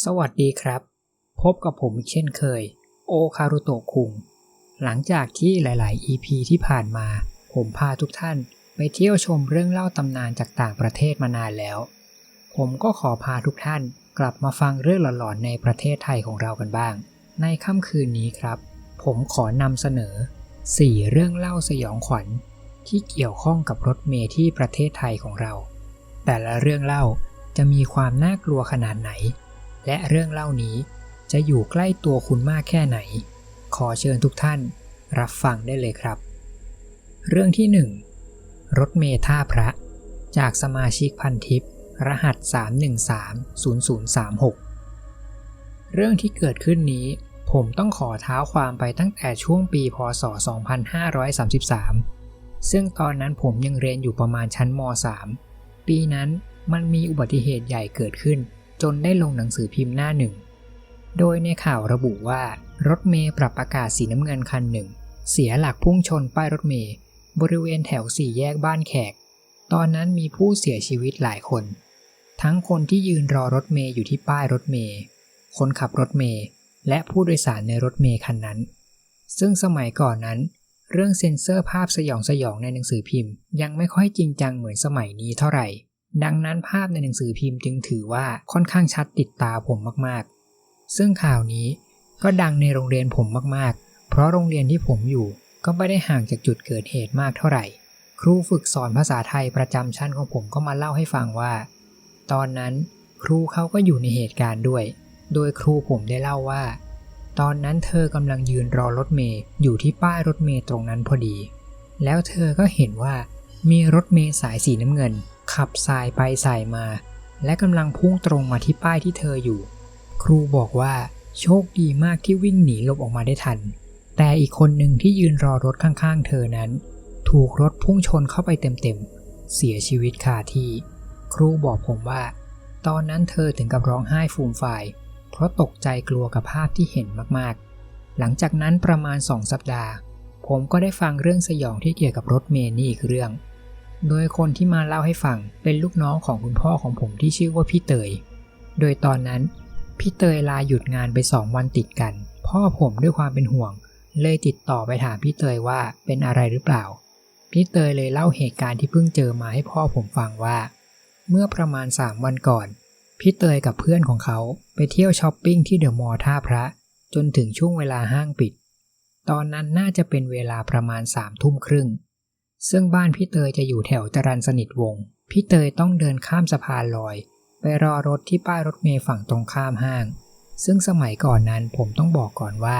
สวัสดีครับ พบกับผมเช่นเคย โอคารุโตะคุง หลังจากที่หลาย ๆ EP ที่ผ่านมา ผมพาทุกท่านไปเที่ยวชมเรื่องเล่าตำนานจากต่างประเทศมานานแล้ว ผมก็ขอพาทุกท่านกลับมาฟังเรื่องหลอน ๆ ในประเทศไทยของเรากันบ้าง ในค่ำคืนนี้ครับ ผมขอนำเสนอ 4 เรื่องเล่าสยองขวัญ ที่เกี่ยวข้องกับรถเมล์ที่ประเทศไทยของเรา แต่ละเรื่องเล่าจะมีความน่ากลัวขนาดไหน และเรื่องเล่านี้จะอยู่ใกล้ตัวคุณมากแค่ไหน ขอเชิญทุกท่านรับฟังได้เลยครับ เรื่องที่ 1 รถเมท่าพระ จากสมาชิกพันทิปรหัส 3130036 เรื่องที่เกิดขึ้นนี้ผมต้องขอเท้าความไปตั้งแต่ช่วงปีพศ 2533 ซึ่งตอนนั้นผมยังเรียนอยู่ประมาณชั้นม .3 ปีนั้นมันมีอุบัติเหตุใหญ่เกิดขึ้น จนได้ลงหนังสือพิมพ์หน้าหนึ่ง โดยในข่าวระบุว่ารถเมย์ปรับอากาศสีน้ำเงินคันหนึ่ง เสียหลักพุ่งชนป้ายรถเมย์บริเวณแถวสี่แยกบ้านแขก ตอนนั้นมีผู้เสียชีวิตหลายคน ทั้งคนที่ยืนรอรถเมย์อยู่ที่ป้ายรถเมย์คนขับรถเมย์และผู้โดยสารในรถเมย์คันนั้น ซึ่งสมัยก่อนนั้น เรื่องเซ็นเซอร์ภาพสยองสยองในหนังสือพิมพ์ ยังไม่ค่อยจริงจังเหมือนสมัยนี้เท่าไหร่ ดังนั้นภาพในหนังสือพิมพ์จึงถือว่าค่อนข้างชัดติดตาผมมากๆ ซึ่งข่าวนี้ก็ดังในโรงเรียนผมมากๆ เพราะโรงเรียนที่ผมอยู่ก็ไม่ได้ห่างจากจุดเกิดเหตุมากเท่าไหร่ ครูฝึกสอนภาษาไทยประจำชั้นของผมก็มาเล่าให้ฟังว่า ตอนนั้นครูเขาก็อยู่ในเหตุการณ์ด้วย โดยครูผมได้เล่าว่า ตอนนั้นเธอกำลังยืนรอรถเมย์อยู่ที่ป้ายรถเมย์ตรงนั้นพอดี แล้วเธอก็เห็นว่ามีรถเมย์สายสีน้ำเงิน ขับสายไปสายมา และกำลังพุ่งตรงมาที่ป้ายที่เธออยู่ ครูบอกว่าโชคดีมากที่วิ่งหนีหลบออกมาได้ทัน แต่อีกคนหนึ่งที่ยืนรอรถข้างๆ เธอนั้น ถูกรถพุ่งชนเข้าไปเต็มๆ เสียชีวิตคาที่ ครูบอกผมว่า ตอนนั้นเธอถึงกับร้องไห้ฟูมฟาย เพราะตกใจกลัวกับภาพที่เห็นมากๆ หลังจากนั้นประมาณสองสัปดาห์ ผมก็ได้ฟังเรื่องสยองที่เกี่ยวกับรถเมล์นี่อีกเรื่อง โดยคนที่มาเล่าให้ฟังเป็นลูกน้องของคุณพ่อของผมที่ชื่อว่าพี่เตย โดยตอนนั้น พี่เตยลาหยุดงานไปสองวันติดกัน พ่อผมด้วยความเป็นห่วง เลยติดต่อไปถามพี่เตยว่าเป็นอะไรหรือเปล่า พี่เตยเลยเล่าเหตุการณ์ที่เพิ่งเจอมาให้พ่อผมฟังว่า เมื่อประมาณ3วันก่อน พี่เตยกับเพื่อนของเขาไปเที่ยวช้อปปิ้งที่เดอะมอลล์ท่าพระ จนถึงช่วงเวลาห้างปิด ตอนนั้นน่าจะเป็นเวลาประมาณสามทุ่มครึ่ง ซึ่งบ้านพี่เตยจะอยู่แถวจรันสนิทวงศ์พี่เตยต้องเดินข้ามสะพานลอย ไปรอรถที่ป้ายรถเมล์ฝั่งตรงข้ามห้าง ซึ่งสมัยก่อนนั้นผมต้องบอกก่อนว่า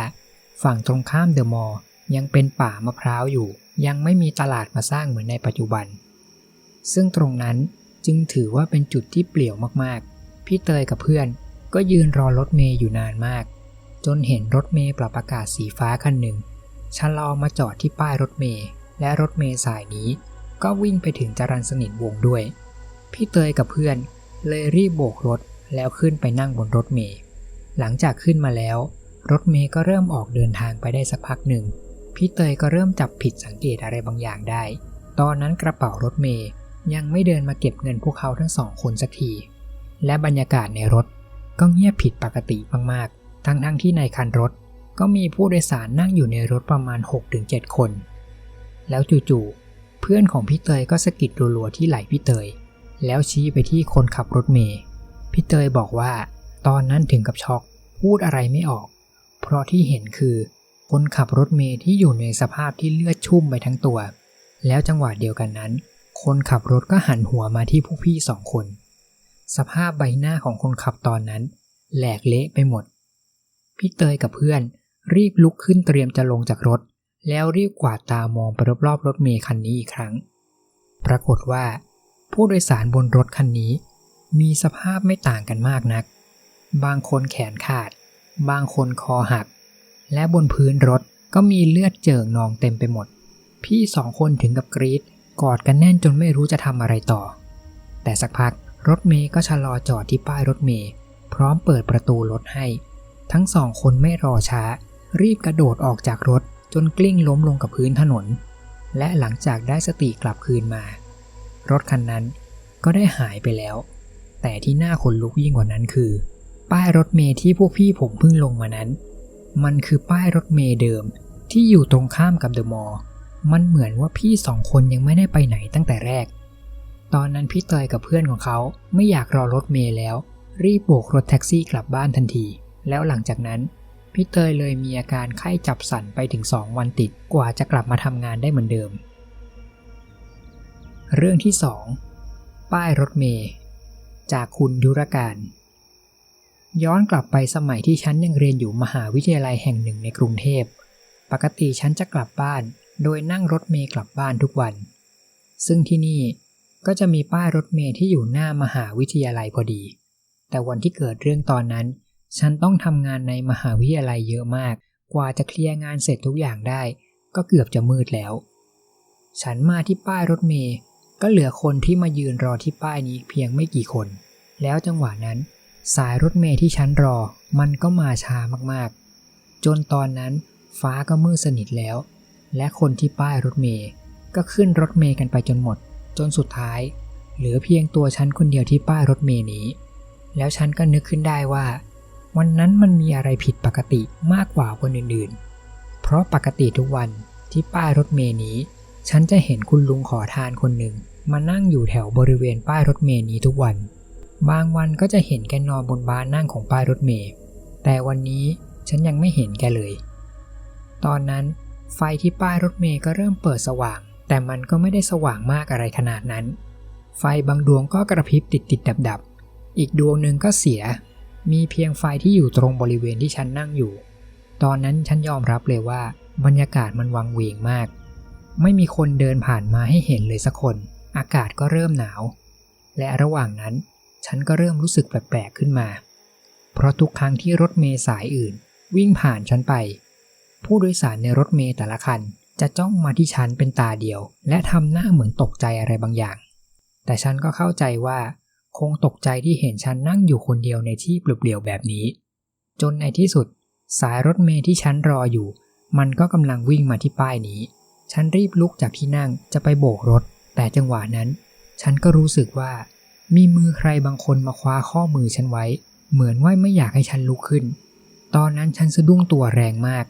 ฝั่งตรงข้ามเดอะมอลล์ยังเป็นป่ามะพร้าวอยู่ ยังไม่มีตลาดมาสร้างเหมือนในปัจจุบัน ซึ่งตรงนั้นจึงถือว่าเป็นจุดที่เปลี่ยวมากๆ พี่เตยกับเพื่อนก็ยืนรอรถเมย์อยู่นานมาก จนเห็นรถเมย์ปรับอากาศสีฟ้าคันหนึ่งชะลอมาจอดที่ป้ายรถเมย์ และรถเมย์สายนี้ ก็วิ่งไปถึงจรันสนิทวงด้วย พี่เตยกับเพื่อนเลยรีบโบกรถแล้วขึ้นไปนั่งบนรถเมย์หลังจากขึ้นมาแล้ว รถเมย์ก็เริ่มออกเดินทางไปได้สักพักหนึ่ง พี่เตยก็เริ่มจับผิดสังเกตอะไรบางอย่างได้ ตอนนั้นกระเป๋ารถเมย์ยังไม่เดินมาเก็บเงินพวกเขาทั้งสองคนสักที และบรรยากาศในรถก็เงียบผิดปกติมากๆ ทั้งๆทที่ในคันรถก็มีผู้โดยสารนั่งอยู่ในรถประมาณ 6-7 คน แล้วจู่ๆเพื่อนของพี่เตยก็สะกิดรัวๆที่ไหล่พี่เตย แล้วชี้ไปที่คนขับรถเมย์พี่เตยบอกว่า ตอนนั้นถึงกับช็อกพูดอะไรไม่ออก เพราะที่เห็นคือคนขับรถเมย์ที่อยู่ในสภาพที่เลือดชุ่มไปทั้งตัว แล้วจังหวะเดียวกันนั้น คนขับรถก็หันหัวมาที่พวกพี่สองคน สภาพใบหน้าของคนขับตอนนั้น แหลกเละไปหมด พี่เตยกับเพื่อนรีบลุกขึ้นเตรียมจะลงจากรถ แล้วรีบกวาดตามองไปรอบๆรถเมย์คันนี้อีกครั้ง ปรากฏว่า ผู้โดยสารบนรถคันนี้ มีสภาพไม่ต่างกันมากนัก บางคนแขนขาด บางคนคอหัก และบนพื้นรถก็มีเลือดเจิ่งนองเต็มไปหมด พี่สองคนถึงกับกรีดกอดกันแน่นจนไม่รู้จะทำอะไรต่อ แต่สักพักรถเมย์ก็ชะลอจอดที่ป้ายรถเมย์พร้อมเปิดประตูรถให้ ทั้งสองคนไม่รอช้า รีบกระโดดออกจากรถ จนกลิ้งล้มลงกับพื้นถนน และหลังจากได้สติกลับคืนมา รถคันนั้นก็ได้หายไปแล้ว แต่ที่น่าขนลุกยิ่งกว่านั้นคือ ป้ายรถเมล์ที่พวกพี่ผมเพิ่งลงมานั้น มันคือป้ายรถเมล์เดิมที่อยู่ตรงข้ามกับเดอะมอลล์มันเหมือนว่าพี่สองคนยังไม่ได้ไปไหนตั้งแต่แรก ตอนนั้นพี่เตยกับเพื่อนของเขาไม่อยากรอรถเมล์แล้ว รีบโบกรถแท็กซี่กลับบ้านทันที แล้วหลังจากนั้น พี่เตยเลยมีอาการไข้จับสันไปถึง2วันติดกว่าจะกลับมาทำงานได้เหมือนเดิม เรื่องที่2ป้ายรถเมล์จากคุณยุรการ ย้อนกลับไปสมัยที่ฉันยังเรียนอยู่มหาวิทยาลัยแห่งหนึ่งในกรุงเทพ ปกติฉันจะกลับบ้าน โดยนั่งรถเมล์กลับบ้านทุกวัน ซึ่งที่นี่ก็จะมีป้ายรถเมล์ที่อยู่หน้ามหาวิทยาลัยพอดี แต่วันที่เกิดเรื่องตอนนั้น ฉันต้องทำงานในมหาวิทยาลัยเยอะมาก กว่าจะเคลียร์งานเสร็จทุกอย่างได้ ก็เกือบจะมืดแล้ว ฉันมาที่ป้ายรถเมล์ก็เหลือคนที่มายืนรอที่ป้ายนี้เพียงไม่กี่คน แล้วจังหวะนั้น สายรถเมล์ที่ฉันรอ มันก็มาช้ามากๆ จนตอนนั้นฟ้าก็มืดสนิทแล้ว และคนที่ป้ายรถเมล์ก็ขึ้นรถเมล์กันไปจนหมด จนสุดท้าย เหลือเพียงตัวฉันคนเดียวที่ป้ายรถเมล์นี้ แล้วฉันก็นึกขึ้นได้ว่า วันนั้นมันมีอะไรผิดปกติมากกว่าคนอื่นๆ เพราะปกติทุกวันที่ป้ายรถเมล์นี้ ฉันจะเห็นคุณลุงขอทานคนหนึ่งมานั่งอยู่แถวบริเวณป้ายรถเมล์นี้ทุกวัน บางวันก็จะเห็นแกนอนบนบานนั่งของป้ายรถเมล์ แต่วันนี้ฉันยังไม่เห็นแกเลย ตอนนั้นไฟที่ป้ายรถเมล์ก็เริ่มเปิดสว่าง แต่มันก็ไม่ได้สว่างมากอะไรขนาดนั้น ไฟบางดวงก็กระพริบติดติดดับดับ อีกดวงหนึ่งก็เสีย มีเพียงไฟที่อยู่ตรงบริเวณที่ฉันนั่งอยู่ ตอนนั้นฉันยอมรับเลยว่า บรรยากาศมันวังเวงมาก ไม่มีคนเดินผ่านมาให้เห็นเลยสักคน อากาศก็เริ่มหนาว และระหว่างนั้นฉันก็เริ่มรู้สึกแปลกๆขึ้นมา เพราะทุกครั้งที่รถเมล์สายอื่น วิ่งผ่านฉันไป ผู้โดยสารในรถเมล์แต่ละคันจะจ้องมาที่ฉันเป็นตาเดียว และทำหน้าเหมือนตกใจอะไรบางอย่าง แต่ฉันก็เข้าใจว่า คงตกใจที่เห็นฉันนั่งอยู่คนเดียวในที่เปลี่ยวๆแบบนี้ จนในที่สุด สายรถเมล์ที่ฉันรออยู่ มันก็กำลังวิ่งมาที่ป้ายนี้ ฉันรีบลุกจากที่นั่งจะไปโบกรถ แต่จังหวะนั้น ฉันก็รู้สึกว่า มีมือใครบางคนมาคว้าข้อมือฉันไว้ เหมือนว่าไม่อยากให้ฉันลุกขึ้น ตอนนั้นฉันสะดุ้งตัวแรงมาก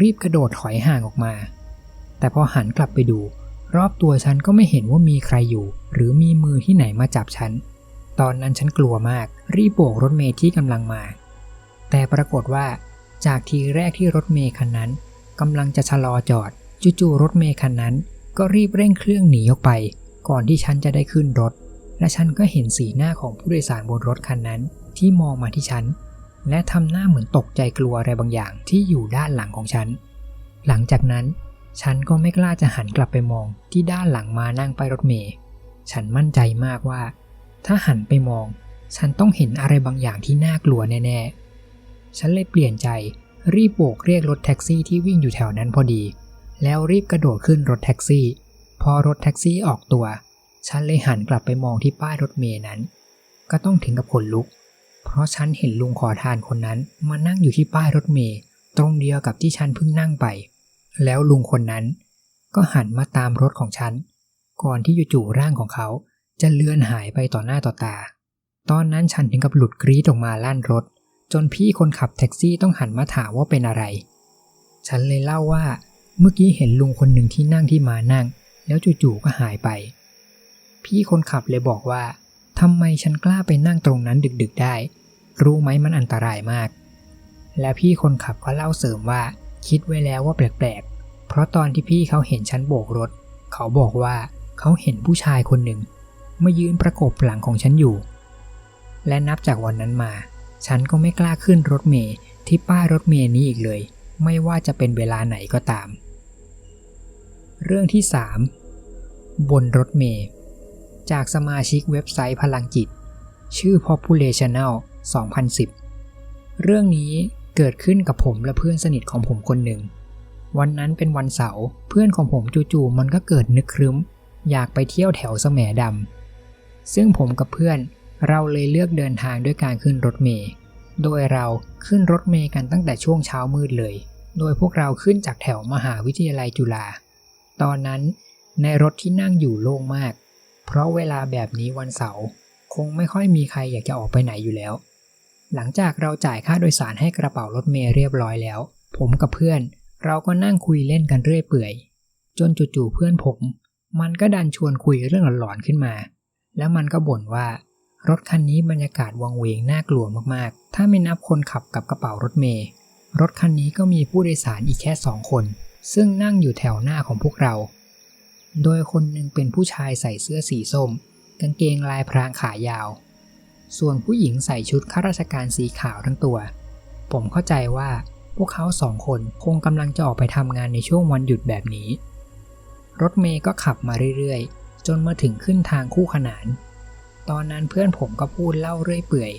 รีบกระโดดถอยห่างออกมา แต่พอหันกลับไปดู รอบตัวฉันก็ไม่เห็นว่ามีใครอยู่ หรือมีมือที่ไหนมาจับฉัน ตอนนั้นฉันกลัวมาก รีบโบกรถเมล์ที่กำลังมา แต่ปรากฏว่า จากทีแรกที่รถเมล์คันนั้นกำลังจะชะลอจอด จู่ๆรถเมล์คันนั้น ก็รีบเร่งเครื่องหนีออกไป ก่อนที่ฉันจะได้ขึ้นรถ และฉันก็เห็นสีหน้าของผู้โดยสารบนรถคันนั้น ที่มองมาที่ฉัน และทำหน้าเหมือนตกใจกลัวอะไรบางอย่างที่อยู่ด้านหลังของฉัน หลังจากนั้น ฉันก็ไม่กล้าจะหันกลับไปมองที่ด้านหลังมานั่งไปรถเมล์ฉันมั่นใจมากว่า ถ้าหันไปมอง ฉันต้องเห็นอะไรบางอย่างที่น่ากลัวแน่ๆ ฉันเลยเปลี่ยนใจรีบโบกเรียกรถแท็กซี่ที่วิ่งอยู่แถวนั้นพอดี แล้วรีบกระโดดขึ้นรถแท็กซี่ พอรถแท็กซี่ออกตัว ฉันเลยหันกลับไปมองที่ป้ายรถเมล์นั้น ก็ต้องถึงกับขนลุก เพราะฉันเห็นลุงขอทานคนนั้นมานั่งอยู่ที่ป้ายรถเมล์ตรงเดียวกับที่ฉันเพิ่งนั่งไป แล้วลุงคนนั้น ก็หันมาตามรถของฉัน ก่อนที่จู่ๆร่างของเขา จะเลือนหายไปต่อหน้าต่อตา ตอนนั้นฉันถึงกับหลุดกรีดออกมาลั่นรถ จนพี่คนขับแท็กซี่ต้องหันมาถามว่าเป็นอะไร ฉันเลยเล่าว่า เมื่อกี้เห็นลุงคนหนึ่งที่นั่งที่มานั่ง แล้วจู่ๆก็หายไป พี่คนขับเลยบอกว่าทำไมฉันกล้าไปนั่งตรงนั้นดึกๆได้ รู้ไหมมันอันตรายมาก และพี่คนขับก็เล่าเสริมว่า คิดไว้แล้วว่าแปลกๆ เพราะตอนที่พี่เขาเห็นฉันโบกรถ เขาบอกว่าเขาเห็นผู้ชายคนหนึ่ง มายืนประกบหลังของฉันอยู่ และนับจากวันนั้นมา ฉันก็ไม่กล้าขึ้นรถเมล์ที่ป้ายรถเมล์นี้อีกเลย ไม่ว่าจะเป็นเวลาไหนก็ตาม เรื่องที่ 3 บนรถเมล์จากสมาชิกเว็บไซต์พลังจิต ชื่อ Populational 2010 เรื่องนี้เกิดขึ้นกับผมและเพื่อนสนิทของผมคนหนึ่ง วันนั้นเป็นวันเสาร์เพื่อนของผมจู่ๆมันก็เกิดนึกครึ้ม อยากไปเที่ยวแถวแสมดำ ซึ่งผมกับเพื่อนเราเลยเลือกเดินทางด้วยการขึ้นรถเมล์โดยเราขึ้นรถเมล์กันตั้งแต่ช่วงเช้ามืดเลย โดยพวกเราขึ้นจากแถวมหาวิทยาลัยจุฬา ตอนนั้นในรถที่นั่งอยู่โล่งมาก เพราะเวลาแบบนี้วันเสาร์คงไม่ค่อยมีใครอยากจะออกไปไหนอยู่แล้ว หลังจากเราจ่ายค่าโดยสารให้กระเป๋ารถเมล์เรียบร้อยแล้ว ผมกับเพื่อนเราก็นั่งคุยเล่นกันเรื่อยเปื่อย จนจู่ๆเพื่อนผม มันก็ดันชวนคุยเรื่องหลอนๆขึ้นมา แล้วมันก็บ่นว่ารถคันนี้บรรยากาศวังเวงน่ากลัวมากๆ ถ้าไม่นับคนขับกับกระเป๋ารถเมล์รถคันนี้ก็มีผู้โดยสารอีกแค่สองคน ซึ่งนั่งอยู่แถวหน้าของพวกเรา โดยคนหนึ่งเป็นผู้ชายใส่เสื้อสีส้ม กางเกงลายพรางขายาว ส่วนผู้หญิงใส่ชุดข้าราชการสีขาวทั้งตัว ผมเข้าใจว่าพวกเขาสองคนคงกำลังจะออกไปทำงานในช่วงวันหยุดแบบนี้ รถเมย์ก็ขับมาเรื่อยๆ จนมาถึงขึ้นทางคู่ขนาน ตอนนั้นเพื่อนผมก็พูดเล่าเรื่อยเปื่อย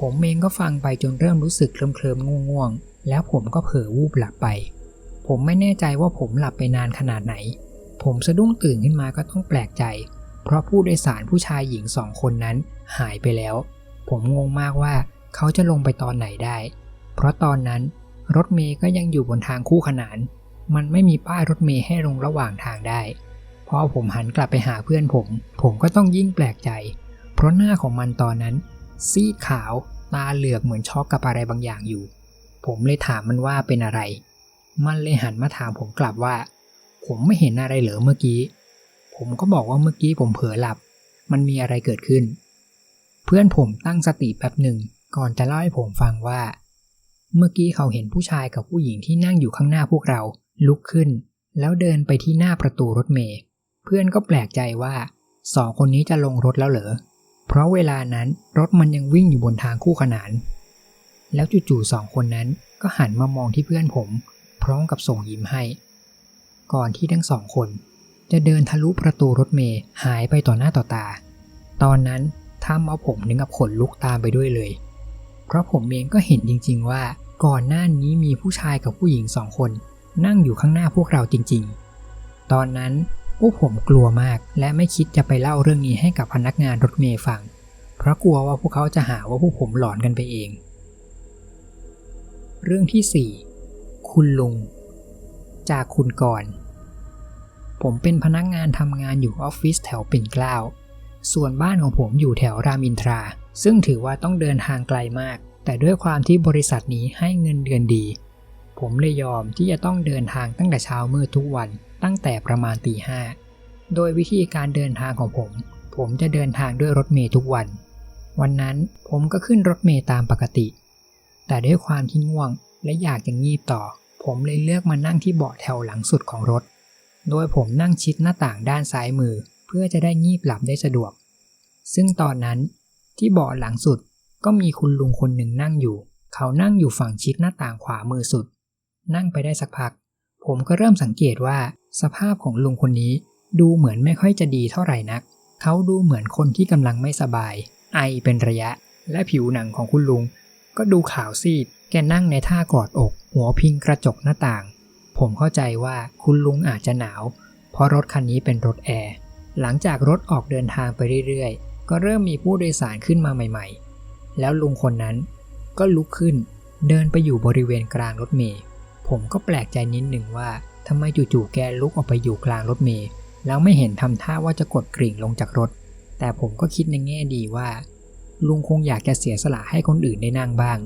ผมเองก็ฟังไปจนเริ่มรู้สึกเคลิ้มๆง่วงๆ แล้วผมก็เผลอวูบหลับไป ผมไม่แน่ใจว่าผมหลับไปนานขนาดไหน ผมสะดุ้งตื่นขึ้นมาก็ต้องแปลกใจ เพราะผู้โดยสารผู้ชายหญิงสองคนนั้นหายไปแล้ว ผมงงมากว่าเขาจะลงไปตอนไหนได้ เพราะตอนนั้นรถเมย์ก็ยังอยู่บนทางคู่ขนาน มันไม่มีป้ายรถเมย์ให้ลงระหว่างทางได้ พอผมหันกลับไปหาเพื่อนผม ผมก็ต้องยิ่งแปลกใจ เพราะหน้าของมันตอนนั้น ซีดขาวตาเหลือกเหมือนช็อกกับอะไรบางอย่างอยู่ ผมเลยถามมันว่าเป็นอะไร มันเลยหันมาถามผมกลับว่า ผมไม่เห็นอะไรเหรอเมื่อกี้ ผมก็บอกว่าเมื่อกี้ผมเผลอหลับ มันมีอะไรเกิดขึ้น เพื่อนผมตั้งสติแป๊บหนึ่งก่อนจะเล่าให้ผมฟังว่า เมื่อกี้เขาเห็นผู้ชายกับผู้หญิงที่นั่งอยู่ข้างหน้าพวกเรา ลุกขึ้น แล้วเดินไปที่หน้าประตูรถเมล์ เพื่อนก็แปลกใจว่าสองคนนี้จะลงรถแล้วเหรอ เพราะเวลานั้นรถมันยังวิ่งอยู่บนทางคู่ขนาน แล้วจู่ๆสองคนนั้นก็หันมามองที่เพื่อนผม พร้อมกับส่งยิ้มให้ ก่อนที่ทั้งสองคน จะเดินทะลุประตูรถเมล์หายไปต่อหน้าต่อตา ตอนนั้นทำเอาผมนึงกับขนลุกตามไปด้วยเลย เพราะผมเองก็เห็นจริง ๆ ว่าก่อนหน้านี้มีผู้ชายกับผู้หญิงสองคน นั่งอยู่ข้างหน้าพวกเราจริง ๆ ตอนนั้น พวกผมกลัวมากและไม่คิดจะไปเล่าเรื่องนี้ให้กับพนักงานรถเมล์ฟัง เพราะกลัวว่าพวกเขาจะหาว่าพวกผมหลอนกันไปเอง เรื่องที่ 4 คุณลุง จากคุณก่อน ผมเป็นพนักงานทำงานอยู่ออฟฟิศแถวปิ่นเกล้า ส่วนบ้านของผมอยู่แถวรามินทรา ซึ่งถือว่าต้องเดินทางไกลมาก แต่ด้วยความที่บริษัทนี้ให้เงินเดือนดี ผมเลยยอมที่จะต้องเดินทางตั้งแต่เช้ามืดทุกวัน ตั้งแต่ประมาณตีห้าโดยวิธีการเดินทางของผม ผมจะเดินทางด้วยรถเมล์ทุกวัน วันนั้นผมก็ขึ้นรถเมล์ตามปกติ แต่ด้วยความที่ง่วงและอยากจะงีบต่อ ผมเลยเลือกมานั่งที่เบาะแถวหลังสุดของรถ โดยผมนั่งชิดหน้าต่างด้านซ้ายมือ เพื่อจะได้งีบหลับได้สะดวก ซึ่งตอนนั้นที่เบาะหลังสุดก็มีคุณลุงคนหนึ่งนั่งอยู่ เขานั่งอยู่ฝั่งชิดหน้าต่างขวามือสุด นั่งไปได้สักพัก ผมก็เริ่มสังเกตว่า สภาพของลุงคนนี้ดูเหมือนไม่ค่อยจะดีเท่าไหร่นัก เขาดูเหมือนคนที่กำลังไม่สบาย ไอเป็นระยะ และผิวหนังของคุณลุง ก็ดูขาวซีด แกนั่งในท่ากอดอก หัวพิงกระจกหน้าต่าง ผมเข้าใจว่าคุณลุงอาจจะหนาว เพราะรถคันนี้เป็นรถแอร์ หลังจากรถออกเดินทางไปเรื่อยๆ ก็เริ่มมีผู้โดยสารขึ้นมาใหม่ ๆ แล้วลุงคนนั้นก็ลุกขึ้น เดินไปอยู่บริเวณกลางรถเมล์ ผมก็แปลกใจนิดหนึ่งว่า ทำไมจู่ๆแกลุกออกไปอยู่กลางรถเมล์แล้วไม่เห็นทำท่าว่าจะกดกริ่งลงจากรถ แต่ผมก็คิดในแง่ดีว่า ลุงคงอยากจะเสียสละให้คนอื่นได้นั่งบ้าง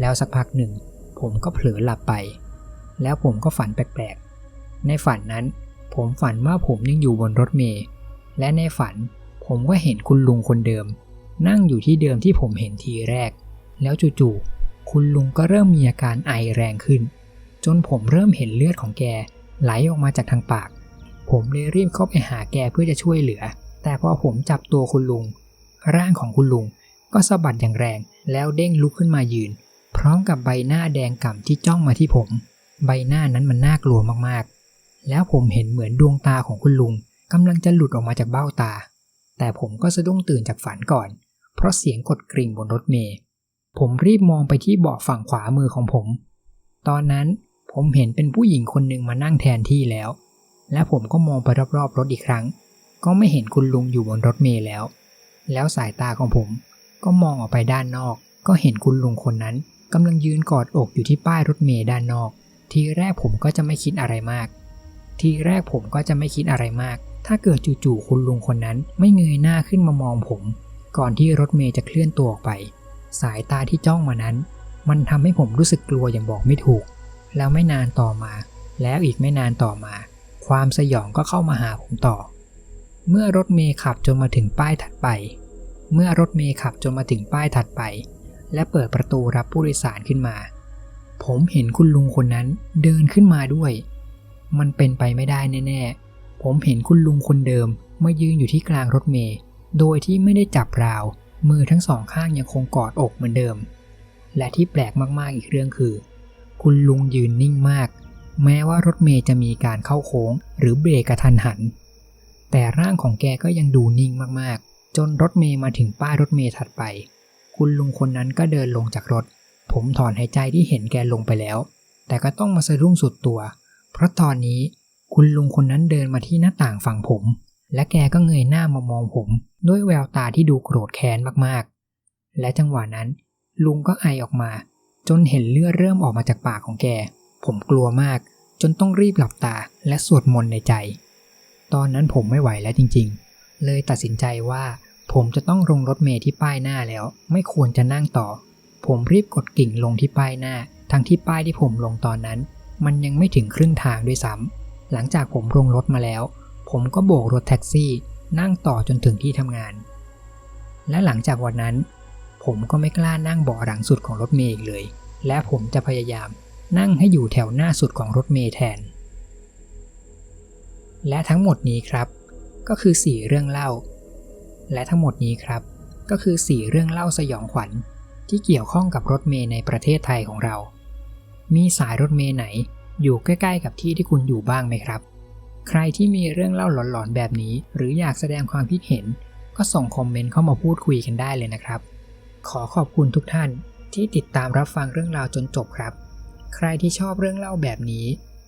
แล้วสักพักหนึ่ง ผมก็เผลอหลับไป แล้วผมก็ฝันแปลกๆ ในฝันนั้น ผมฝันว่าผมยังอยู่บนรถเมล์และในฝันผมก็เห็นคุณลุงคนเดิม นั่งอยู่ที่เดิมที่ผมเห็นทีแรก แล้วจู่ๆคุณลุงก็เริ่มมีอาการไอแรงขึ้น จนผมเริ่มเห็นเลือดของแกไหลออกมาจากทางปาก ผมเลยรีบเข้าไปหาแกเพื่อจะช่วยเหลือ แต่พอผมจับตัวคุณลุง ร่างของคุณลุงก็สะบัดอย่างแรง แล้วเด้งลุกขึ้นมายืน พร้อมกับใบหน้าแดงก่ำที่จ้องมาที่ผม ใบหน้านั้นมันน่ากลัวมากๆ แล้วผมเห็นเหมือนดวงตาของคุณลุงกำลังจะหลุดออกมาจากเบ้าตา แต่ผมก็สะดุ้งตื่นจากฝันก่อน เพราะเสียงกดกริ่งบนรถเมล์ผมรีบมองไปที่เบาะฝั่งขวามือของผม ตอนนั้น ผมเห็นเป็นผู้หญิงคนหนึ่งมานั่งแทนที่แล้ว และผมก็มองไปรอบๆรถอีกครั้ง ก็ไม่เห็นคุณลุงอยู่บนรถเมล์แล้ว แล้วสายตาของผมก็มองออกไปด้านนอก ก็เห็นคุณลุงคนนั้นกำลังยืนกอดอกอยู่ที่ป้ายรถเมล์ด้านนอก ทีแรกผมก็จะไม่คิดอะไรมาก ทีแรกผมก็จะไม่คิดอะไรมาก ถ้าเกิดจู่ๆคุณลุงคนนั้นไม่เงยหน้าขึ้นมามองผม ก่อนที่รถเมล์จะเคลื่อนตัวออกไป สายตาที่จ้องมานั้น มันทำให้ผมรู้สึกกลัวอย่างบอกไม่ถูก แล้วไม่นานต่อมา แล้วอีกไม่นานต่อมา ความสยองก็เข้ามาหาผมต่อ เมื่อรถเมย์ขับจนมาถึงป้ายถัดไป เมื่อรถเมย์ขับจนมาถึงป้ายถัดไป และเปิดประตูรับผู้โดยสารขึ้นมา ผมเห็นคุณลุงคนนั้นเดินขึ้นมาด้วย มันเป็นไปไม่ได้แน่ๆ ผมเห็นคุณลุงคนเดิมมายืนอยู่ที่กลางรถเมล์โดยที่ไม่ได้จับราว มือทั้งสองข้างยังคงกอดอกเหมือนเดิม และที่แปลกมากๆอีกเรื่องคือ คุณลุงยืนนิ่งมาก แม้ว่ารถเมล์จะมีการเข้าโค้ง หรือเบรกกระทันหัน แต่ร่างของแกก็ยังดูนิ่งมากๆ จนรถเมล์มาถึงป้ายรถเมล์ถัดไป คุณลุงคนนั้นก็เดินลงจากรถ ผมถอนหายใจที่เห็นแกลงไปแล้ว แต่ก็ต้องมาสะดุ้งสุดตัว เพราะตอนนี้คุณลุงคนนั้นเดินมาที่หน้าต่างฝั่งผม และแกก็เงยหน้ามามองผม ด้วยแววตาที่ดูโกรธแค้นมากๆ และจังหวะนั้น ลุงก็ไอออกมา จนเห็นเลือดเริ่มออกมาจากปากของแก ผมกลัวมาก จนต้องรีบหลับตาและสวดมนต์ในใจ ตอนนั้นผมไม่ไหวแล้วจริงๆ เลยตัดสินใจว่าผมจะต้องลงรถเมล์ที่ป้ายหน้าแล้ว ไม่ควรจะนั่งต่อ ผมรีบกดกิ่งลงที่ป้ายหน้า ทั้งที่ป้ายที่ผมลงตอนนั้น มันยังไม่ถึงครึ่งทางด้วยซ้ำหลังจากผมลงรถมาแล้ว ผมก็โบกรถแท็กซี่ นั่งต่อจนถึงที่ทำงาน และหลังจากวันนั้น ผมก็ไม่กล้านั่งเบาะหลังสุดของรถเมล์อีกเลย และผมจะพยายามนั่งให้อยู่แถวหน้าสุดของรถเมล์แทน และทั้งหมดนี้ครับ ก็คือ 4 เรื่องเล่า และทั้งหมดนี้ครับ ก็คือ 4 เรื่องเล่าสยองขวัญที่เกี่ยวข้องกับรถเมล์ในประเทศไทยของเรา มีสายรถเมล์ไหนอยู่ใกล้ๆกับที่ที่คุณอยู่บ้างไหมครับ ใครที่มีเรื่องเล่าหลอนๆแบบนี้ หรืออยากแสดงความคิดเห็น ก็ส่งคอมเมนต์เข้ามาพูดคุยกันได้เลยนะครับ ขอขอบคุณทุกท่านที่ติดตามรับฟังเรื่องราวจนจบครับ ใครที่ชอบเรื่องเล่าแบบนี้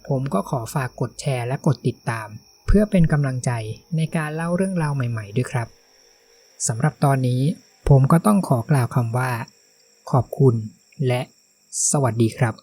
ผมก็ขอฝากกดแชร์และกดติดตาม เพื่อเป็นกำลังใจในการเล่าเรื่องราวใหม่ ๆ ด้วยครับสำหรับตอนนี้ผมก็ต้องขอกล่าวคำว่า ขอบคุณและสวัสดีครับ